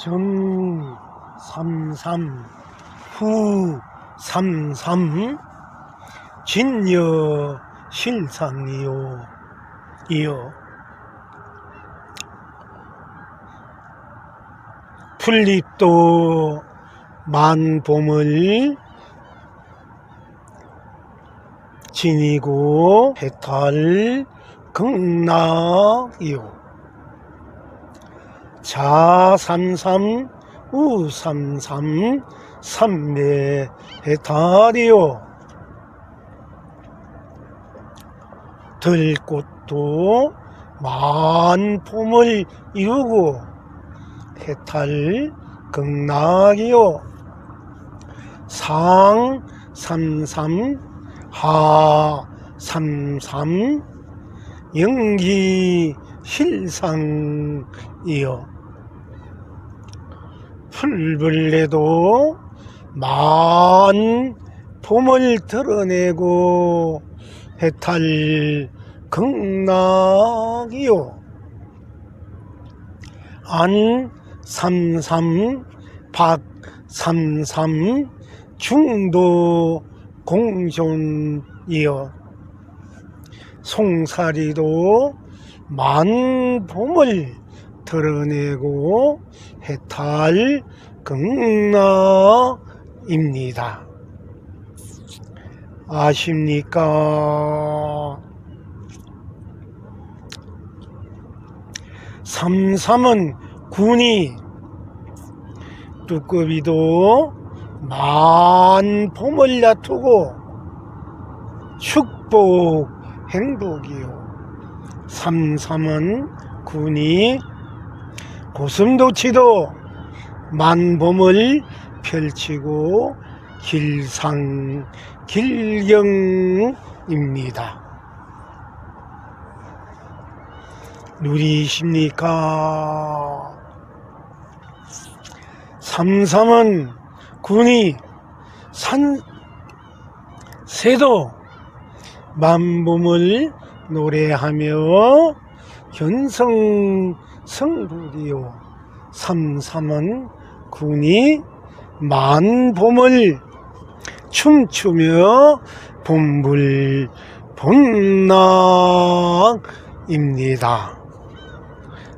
전 삼삼 후 삼삼 진여 실상이요. 이요 풀립도 만봄을 지니고 해탈 극락이요 자삼삼 우삼삼 삼매 해탈이요 들꽃도 만폼을 이루고 해탈 극락이요. 상 삼삼 하 삼삼 영기 실상이요 풀벌레도 만 봄을 드러내고 해탈 극락이요. 안 삼삼 박 삼삼 중도 공존이요 송사리도 만 봄을 드러내고 해탈 극락입니다. 아십니까? 삼삼은 군이 두꺼비도 만봄을 얕두고 축복 행복이요. 삼삼은 군이 고슴도치도 만봄을 펼치고 길상 길경입니다. 누리십니까? 삼삼은 군이 산 새도 만봄을 노래하며 견성 성불이요 삼삼은 군이 만봄을 춤추며 봄불 본락입니다.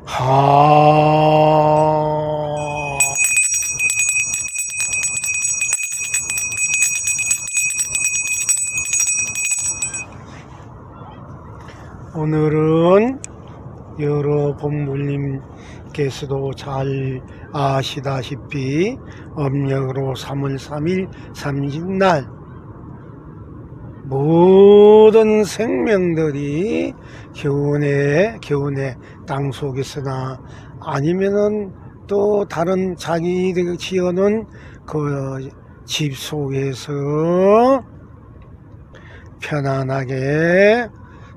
하 오늘은 여러 본물님께서도 잘 아시다시피 음력으로 3월 3일 삼진날 모든 생명들이 겨우내 겨우내 땅 속에서나 아니면은 또 다른 자기들이 지어놓은 그 집 속에서 편안하게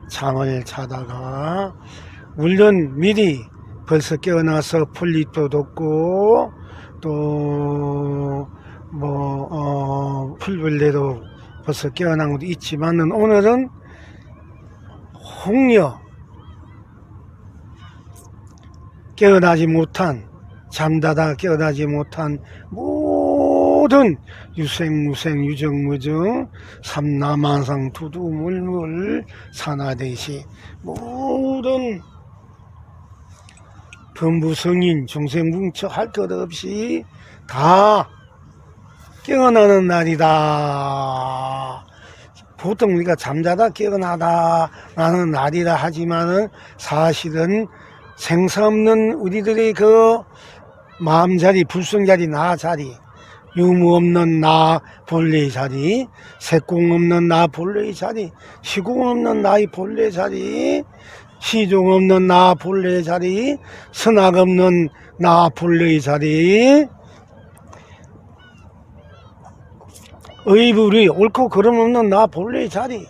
잠을 자다가 물론 미리 벌써 깨어나서 풀잎도 돋고 또뭐 어, 풀벌레도 벌써 깨어난 것도 있지만은 오늘은 홍려 깨어나지 못한 잠자다 깨어나지 못한 모든 유생무생 유정무정 삼라만상 두두물물 산하대시 모든 범부 성인 중생뭉쳐 할것 없이 다 깨어나는 날이다. 보통 우리가 잠자다 깨어나다 라는 날이라 하지만은 사실은 생사 없는 우리들의 그 마음자리, 불성자리, 나자리, 유무 없는 나 본래의 자리, 색공 없는 나 본래의 자리, 시공 없는 나의 본래 자리, 시종 없는 나 본래의 자리, 선악 없는 나 본래의 자리, 의불이 옳고 그름 없는 나 본래의 자리,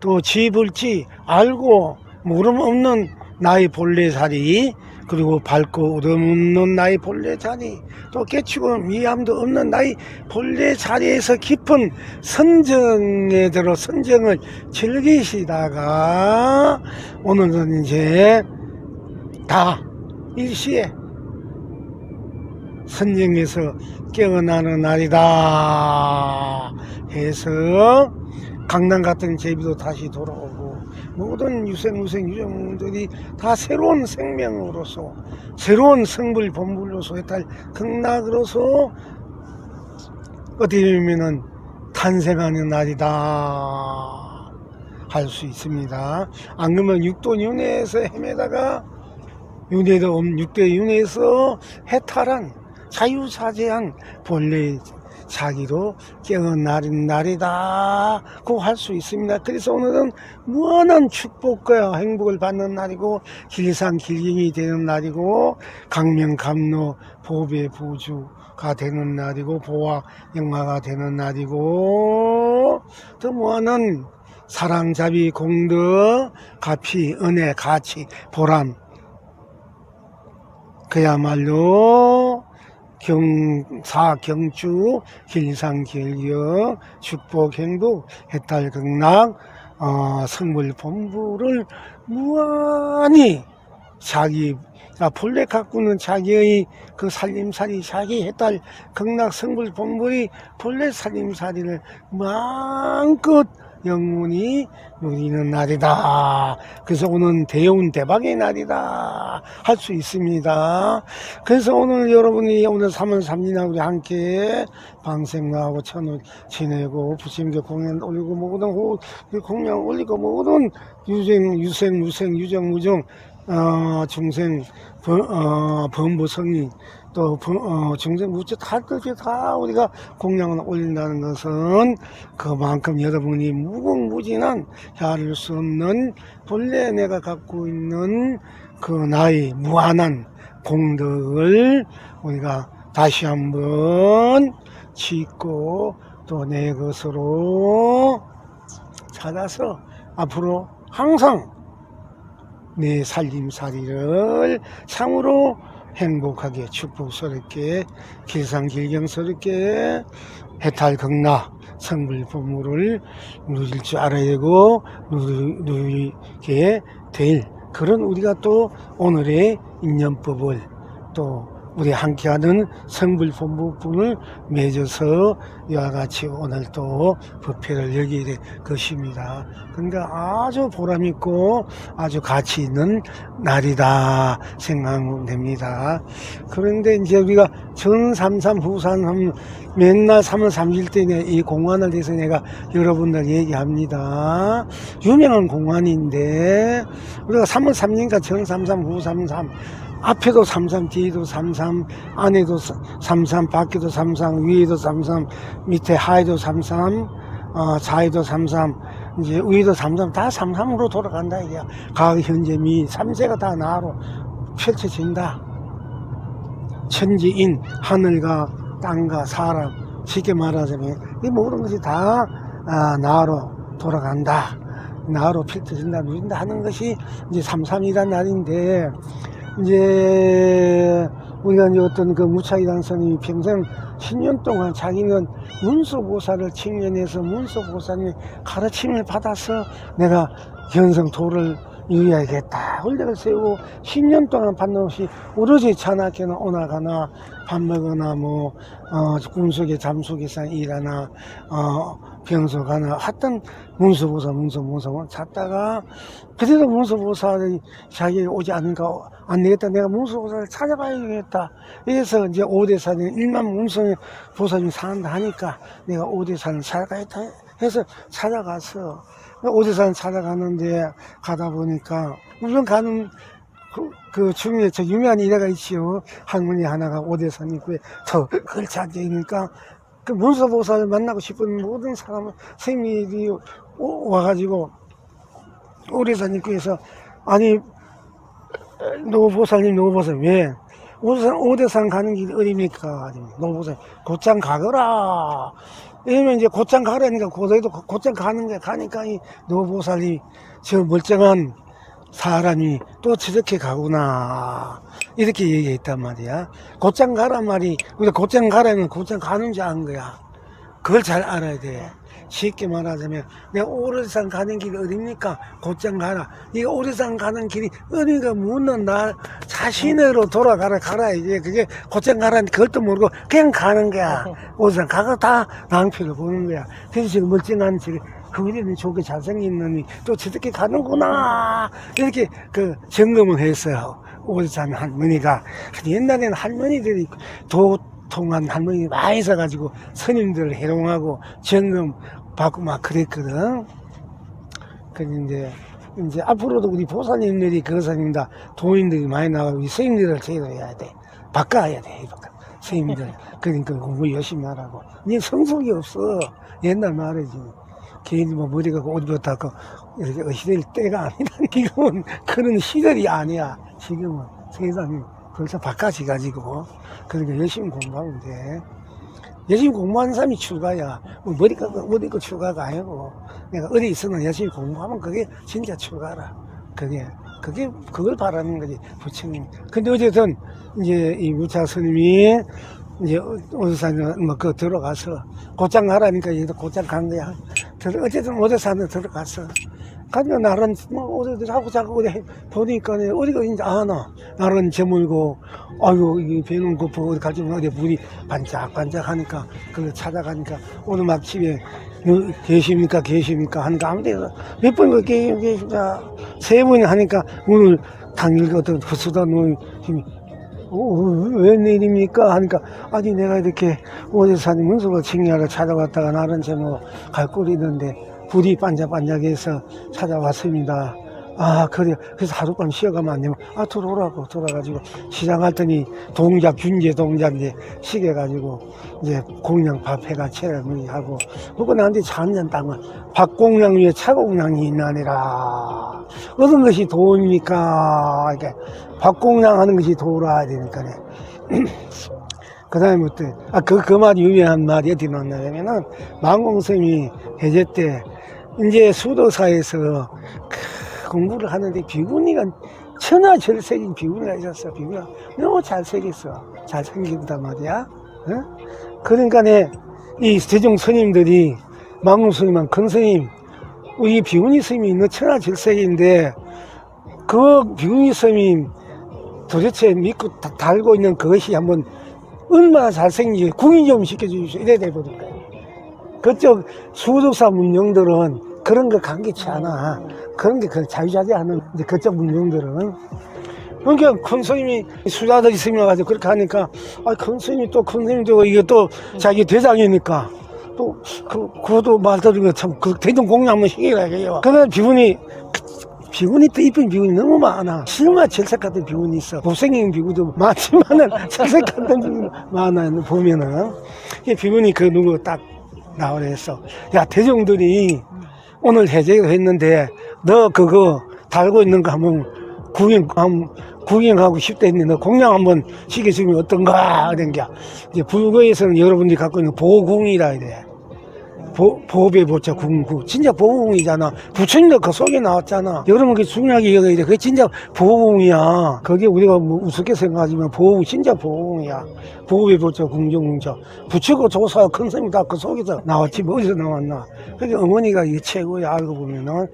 또 지불지 알고 모름 없는 나의 본래 자리, 그리고 밝고 어둠 없는 나의 본래 자리, 또 깨치고 미함도 없는 나의 본래 자리에서 깊은 선정에 들어 선정을 즐기시다가 오늘은 이제 다 일시에 선정에서 깨어나는 날이다 해서 강남 같은 제비도 다시 돌아오고 모든 유생무생 유정들이 다 새로운 생명으로서 새로운 성불 본불로서 해탈 극락으로서 어떻게 보면은 탄생하는 날이다 할 수 있습니다. 안 그러면 육도 윤회에서 헤매다가 윤회도 없- 육대 윤회에서 해탈한 자유사제한 본래 자기로 깨어나는 날이다 고 할 수 있습니다. 그래서 오늘은 무한한 축복과 행복을 받는 날이고 길상 길경이 되는 날이고 강명감로 보배 보주가 되는 날이고 보화 영화가 되는 날이고 또 무한한 사랑 자비 공덕 가피 은혜 가치 보람 그야말로 경사 경주 길상 길경 축복 행복 해탈 극락 어, 성물 본부를 무한히 자기가 본래 갖고는 자기의 그 살림살이 자기 해탈 극락 성불 본부의 본래 살림살이를 마음껏 영문이 누리는 날이다. 그래서 오늘 대운 대박의 날이다. 할 수 있습니다. 그래서 오늘 여러분이 오늘 3월 3일날 우리 함께 방생하고 천을 지내고 부심교 공연 올리고 모든 호- 공연 올리고 모든 유생, 유생, 무생, 유정, 무정, 어, 중생, 범, 어, 범부성이 또 범- 어, 중생 무죄 다 우리가 공양을 올린다는 것은 그만큼 여러분이 무궁무진한 헤아릴 수 없는 본래 내가 갖고 있는 그 나의 무한한 공덕을 우리가 다시 한번 짓고 또 내 것으로 찾아서 앞으로 항상 내 살림살이를 참으로 행복하게 축복스럽게 길상길경스럽게 해탈극락 성불보물을 누릴 줄 알아야 되고 누리, 누리게 될 그런 우리가 또 오늘의 인연법을 또 우리 함께하는 성불본부분을 맺어서 이와 같이 오늘 또 법회를 여기게 될 것입니다. 그러니까 아주 보람있고 아주 가치 있는 날이다 생각하면 됩니다. 그런데 이제 우리가 전삼삼 후삼삼 맨날 3월 3일 때이 공안을 대해서 내가 여러분들 얘기합니다. 유명한 공안인데 우리가 3월 3일이니까 전삼삼 후삼삼 앞에도 삼삼, 뒤에도 삼삼, 안에도 삼삼, 밖에도 삼삼, 위에도 삼삼, 밑에 하에도 삼삼, 어, 좌에도 삼삼, 이제 위에도 삼삼, 다 삼삼으로 돌아간다 이게야. 과거, 현재, 미, 삼세가 다 나로 펼쳐진다. 천지인, 하늘과 땅과 사람, 쉽게 말하자면 이 모든 것이 다 아, 나로 돌아간다. 나로 펼쳐진다, 누린다 하는 것이 이제 삼삼이란 날인데 이제 우리가 이제 어떤 그 무차이란 스님이 평생 10년 동안 자기는 문수보살을 칭연해서 문수보살의 가르침을 받아서 내가 견성도를 이루어야겠다. 훈련을 세우고 10년 동안 반드시 오로지 자나케나 오나가나 밥 먹거나 뭐, 어, 꿈속에 잠속에서 일하나, 어, 병소 가나 하여튼 문수보살, 문수보살 잤다가 그래도 문수보살이 자기 오지 않으니까 안 되겠다. 내가 문수보살을 찾아가야겠다. 그래서 이제 오대산에 일만 문수보살이 사는다 하니까 내가 오대산을 찾아가야겠다 해서 찾아가서 오대산 찾아가는데 가다 보니까 우선 가는 그, 그 중에 저 유명한 일화가 있지요. 할머니 하나가 오대산 입구에 저 걸쳐 앉아 있으니까 그 문서보살을 만나고 싶은 모든 사람은 스님이 오- 와가지고 입구에서 아니 노보살님 노보살 왜 오대산, 오대산 가는 길이 어딥니까? 노보살 곧장 가거라. 이러면 이제 곧장 가라니까 고대도 곧장 가는 게 가니까 이 노보살이 저 멀쩡한 사람이 또 저렇게 가구나 이렇게 얘기했단 말이야 곧장 가란 말이 우리가 곧장 가라면 곧장 가는 줄 아는 거야 그걸 잘 알아야 돼 쉽게 말하자면 내가 오르산 가는 길이 어딥니까? 곧장 가라. 이 오르산 가는 길이 어디가 묻는 나 자신으로 돌아가라 가라 이제 그게 곧장 가라는 그것도 모르고 그냥 가는 거야. 오르산 가고 다 낭패를 보는 거야. 그래서 지금 멀쩡한 지금 그들이 좋게 잘생긴 놈이 또 저렇게 가는구나 이렇게 그 점검을 했어요. 오르산 할머니가 옛날에는 할머니들이 도통한 할머니 많이 있어가지고 스님들을 해롱하고 점검 받고 막 그랬거든. 그 이제 이제 앞으로도 우리 보사님들이 거사님다 도인들이 많이 나가고 우리 스님들을 제도해야 돼. 바꿔야 돼. 바꿔. 스님들. 그러니까 공부 열심히 하라고. 이제 성숙이 없어. 옛날 말이지. 괜히 뭐 머리가 어디 붙었고 이렇게 어시될 때가 아니다. 지금은 그런 시절이 아니야. 지금은 세상이 벌써 바꿔지 가지고 그러니까 열심히 공부하면 돼. 열심히 공부하는 사람이 출가야. 뭐 머리가 어디 거 출가가 아니고 내가 어디 있으면 열심히 공부하면 그게 진짜 출가라. 그게 그게 그걸 바라는 거지 부처님. 근데 어쨌든 이제 이 무차 스님이 이제 오대산에 뭐그 들어가서 곧장 가라니까 얘도 곧장 간 거야. 들어 어쨌든 오대산에 들어가서. 가면 나는 뭐 어디들 하고 자고 어디 보니까 어디가 이제 아나. 나는 저물고 아유 이 배는 고프 어디 가지 어디 불이 반짝반짝 하니까 그걸 찾아가니까 오늘 막 집에 어, 계십니까 계십니까 하니까 아무 데나 몇번 계십계십세 번이 하니까 오늘 당일 어떤 부수다 놓은 힘이 어, 웬일입니까? 하니까, 아니, 내가 이렇게 오대산이 문수로 칭리하러 찾아왔다가 나른 제뭐 갈고리던데, 불이 반짝반짝해서 찾아왔습니다. 아, 그래. 그래서 하룻밤 쉬어가면 안 되면, 아, 들어오라고, 들어가지고, 시장 갔더니, 동작, 균제 동작, 이제, 시계 가지고, 이제, 공양 밥 해가 체험을 하고, 그거 나한테 잔잔 땅을, 밥공양 위에 차공양이 있나니라. 어떤 것이 도입니까? 이렇게, 밥공양 하는 것이 도라 되니까네. 그 다음에 뭐, 또, 아, 그, 그 말, 유명한 말이 어디 나왔냐면은, 망공스님이 해제 때, 이제 수도사에서 크, 공부를 하는데 비구니가 천하절색인 비구니가 있었어. 비구니가 너무 잘생겼어. 잘생긴단 말이야. 어? 그러니까 이 대중 스님들이 망공 스님한 큰 스님, 우리 비구니 스님이 있는 천하절색인데 그 비구니 스님 도대체 믿고 다- 달고 있는 그것이 한번 얼마나 잘생긴지 구인 좀 시켜주십시오. 이래 돼버릴까 그쪽 수도사 문명들은 그런 거 감기치 않아. 그런 게 그 자유자재하는 이제 그쪽 문명들은. 그러니까 큰 스님이 수자들이 스님 와가지고 그렇게 하니까, 아, 큰 스님이 또 큰 스님 되고 이게 또 자기 대장이니까 또 그, 그것도 말 들으면 참, 그 대중 공양 한번 시키라 해요. 그러면 비군이, 비군이 또 이쁜 비군이 너무 많아. 실마 절색 같은 비군이 있어. 못생긴 비구도 많지만은 절색 같은 비군이 많아. 보면은. 이 비군이 그 누구 딱 나오라 했어. 야, 대중들이 오늘 해제를 했는데 너 그거 달고 있는 거 한번 구경, 한번 구경하고 싶다 했는데 너 공양 한번 시켜주면 어떤가? 이런 게. 이제 불교에서는 여러분들이 갖고 있는 보궁이라 돼. 보, 보배 보자 궁구 진짜 보궁이잖아. 부처님도 그 속에 나왔잖아. 여러분 그 중요하게 여겨야 돼. 그게 진짜 보궁이야. 그게 우리가 뭐 우습게 생각하지만 보궁 진짜 보궁이야. 보배 보자 궁정궁자 부처고 조사 큰 스님이 다 그 속에서 나왔지. 뭐 어디서 나왔나. 그게 어머니가 이게 최고야 알고 보면은.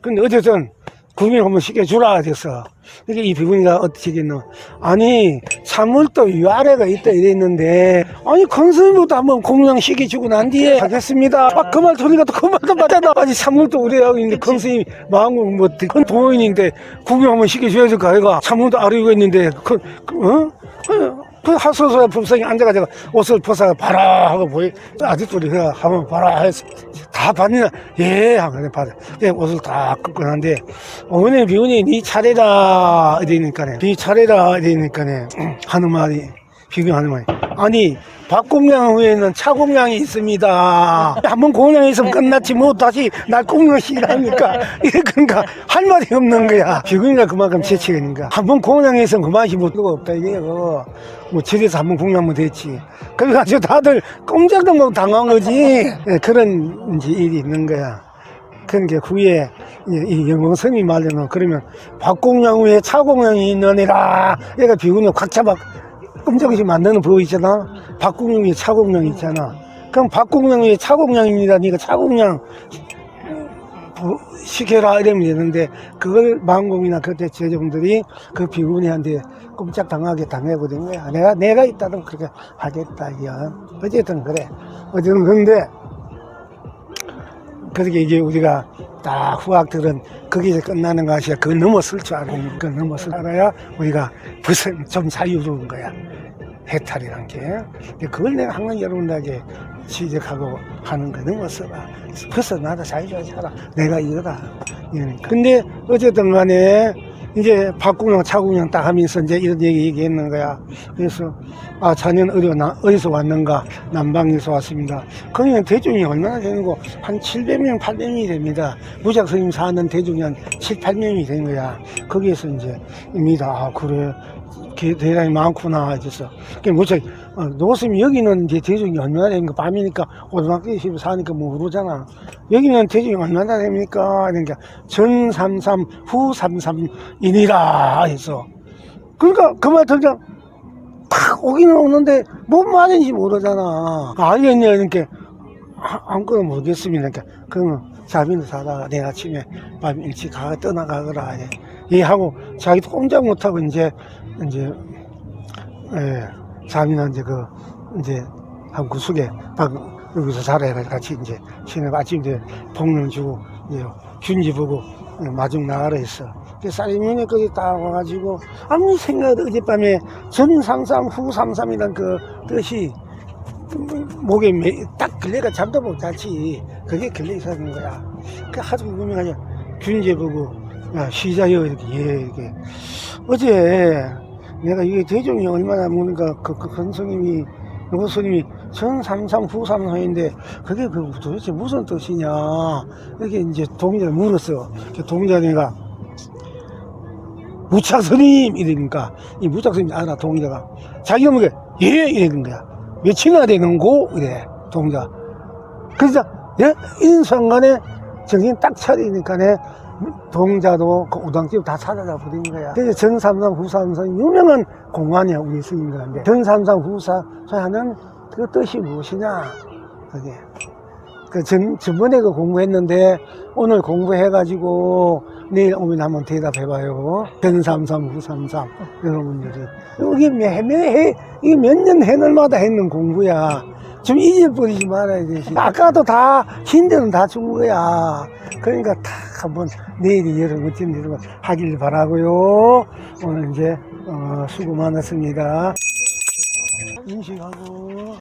근데 어쨌든 구경 한번 시켜주라 됐어. 이게 이 비구니가 어떻게 했노? 아니, 사물도 위아래가 있다 이랬는데, 아니, 컨스님부터 한번 공양 시켜주고 난 뒤에 하겠습니다. 아, 그말 들으니까 또그 말도 맞잖아. 아니, 사물도 우리하고 있는데, 컨스님 마음은 뭐, 큰 도인인데, 구경 한번 시켜줘야 될거 아이가? 사물도 아리고 있는데, 그, 그, 어? 그, 그 하소서 품성이 앉아가지고 옷을 벗어가 봐라 하고 보이 아직도 우리가 한번 봐라 해서 다 봤냐? 예 하고 봐라 예, 옷을 다 끄고 난데 어머니 비운이 네 차례다. 이러니까네. 네 차례다. 이러니까네. 하는 말이 비교하는 말이 아니 밥공양 후에는 차공양이 있습니다. 한번 있으면 끝났지 뭐 다시 날 공양시라니까. 이래 그러니까 할 말이 없는 거야. 비구니가 그만큼 재치가니까. 한번 있으면 그만이 못 수가 없다 이게. 뭐 집에서 한번 공양하면 됐지. 그래가지고 다들 꼼짝도 못 당한 거지. 예, 그런 이제 일이 있는 거야. 그러니까 후에 이- 이 영광성이 말려놓은 그러면 박공양 후에 차공양이 있느니라. 얘가 비구니 확 끔찍이 만드는 법 있잖아 박공양이 차공양 있잖아 그럼 박공량이 차공량입니다. 니가 차공량 부- 시켜라 이러면 되는데 그걸 망공이나 그때 제정들이 그 비구니한테 꼼짝 당하게 당해버린 거야. 내가 내가 있다면 그렇게 하겠다 이야. 어쨌든 그래. 어쨌든 근데 그렇게 이제 우리가 딱 후학들은 거기서 끝나는 것이 그 넘어설 줄 알고 그 넘어설 줄 알아야 우리가 무슨 좀 자유로운 거야. 해탈이란 게. 그걸 내가 항상 여러분들에게 지적하고 하는 거 넘어서라. 벗어나다 자유로이 살아. 내가 이거다. 이러니까. 근데 어쨌든 간에 이제 박공영, 차공영 딱 하면서 이제 이런 얘기 얘기했는 거야. 그래서, 아, 자네는 어디, 나, 어디서 왔는가? 남방에서 왔습니다. 거기는 대중이 얼마나 되는고, 한 700명, 800명이 됩니다. 무작 스님 사는 대중이 한 7, 8명이 된 거야. 거기에서 이제, 입니다. 아, 그래. 게- 대단히 많구나. 해서. 그 무작, 어, 노스님 여기는 이제 대중이 얼마나 되는가? 밤이니까 고등학교에서 사니까 뭐 모르잖아. 여기는 대중이 얼마나 됩니까? 그러니까 전 33, 후 33이니라 해서. 그러니까 그말 듣자 탁 오기는 오는데 뭔 말인지 모르잖아. 알겠냐? 이렇게 아- 아무거나 모르겠습니다. 그러니까 그러면 자비는 사다가 내일 아침에 밤 일찍 가 떠나가거라. 예. 얘하고 자기도 꼼짝 못하고 이제 이제 예, 자비는 이제 그 이제 한 구석에 방 여기서 자라야 같이 이제 신에 아침 이제 복능 주고 이제 균지 보고 마중 나가라 했어. 그 쌀이면에 거기 딱 와가지고 아무 생각 어젯밤에 전 상삼 후 삼삼이란 그 뜻이 목에 매- 딱 걸레가 잠도 못 잤지. 그게 걸려 있었는 거야. 그 하도 궁금해가지고 균제 보고 야 시자요 이렇게 예 이렇게 어제 내가 이게 대종이 얼마나 모르니까 그, 그 선생님이 누구 스님이 전 삼삼 후 삼삼인데 그게 그 도대체 무슨 뜻이냐 이렇게 이제 동자를 물었어. 그 동자네가 무착 스님 이러니까 이 무착 스님 알아 동자가 자기가 뭐게 예 이러는 거야. 며칠이나 되는고 이래 동자. 그래서 예? 이 순간에 정신 딱 차리니까네 동자도 그 우당집 다 찾아다 버린 거야. 그래서 전삼삼 후삼삼 유명한 공안이야 우리 스님들한테. 전삼삼 후삼하는 그 뜻이 무엇이냐 그게. 그 전, 전번에 그 공부했는데 오늘 공부해가지고 내일 오면 한번 대답해봐요. 전삼삼 후삼삼 여러분들이 이게 매매 이게 몇년 해널마다 했는 공부야. 좀 잊어버리지 말아야 되지. 아까도 다 힌트는 다준 거야. 그러니까 탁 한번 내일이 여러 멋진 일을 하길 바라고요. 오늘 이제 어, 수고 많았습니다. 인식하고.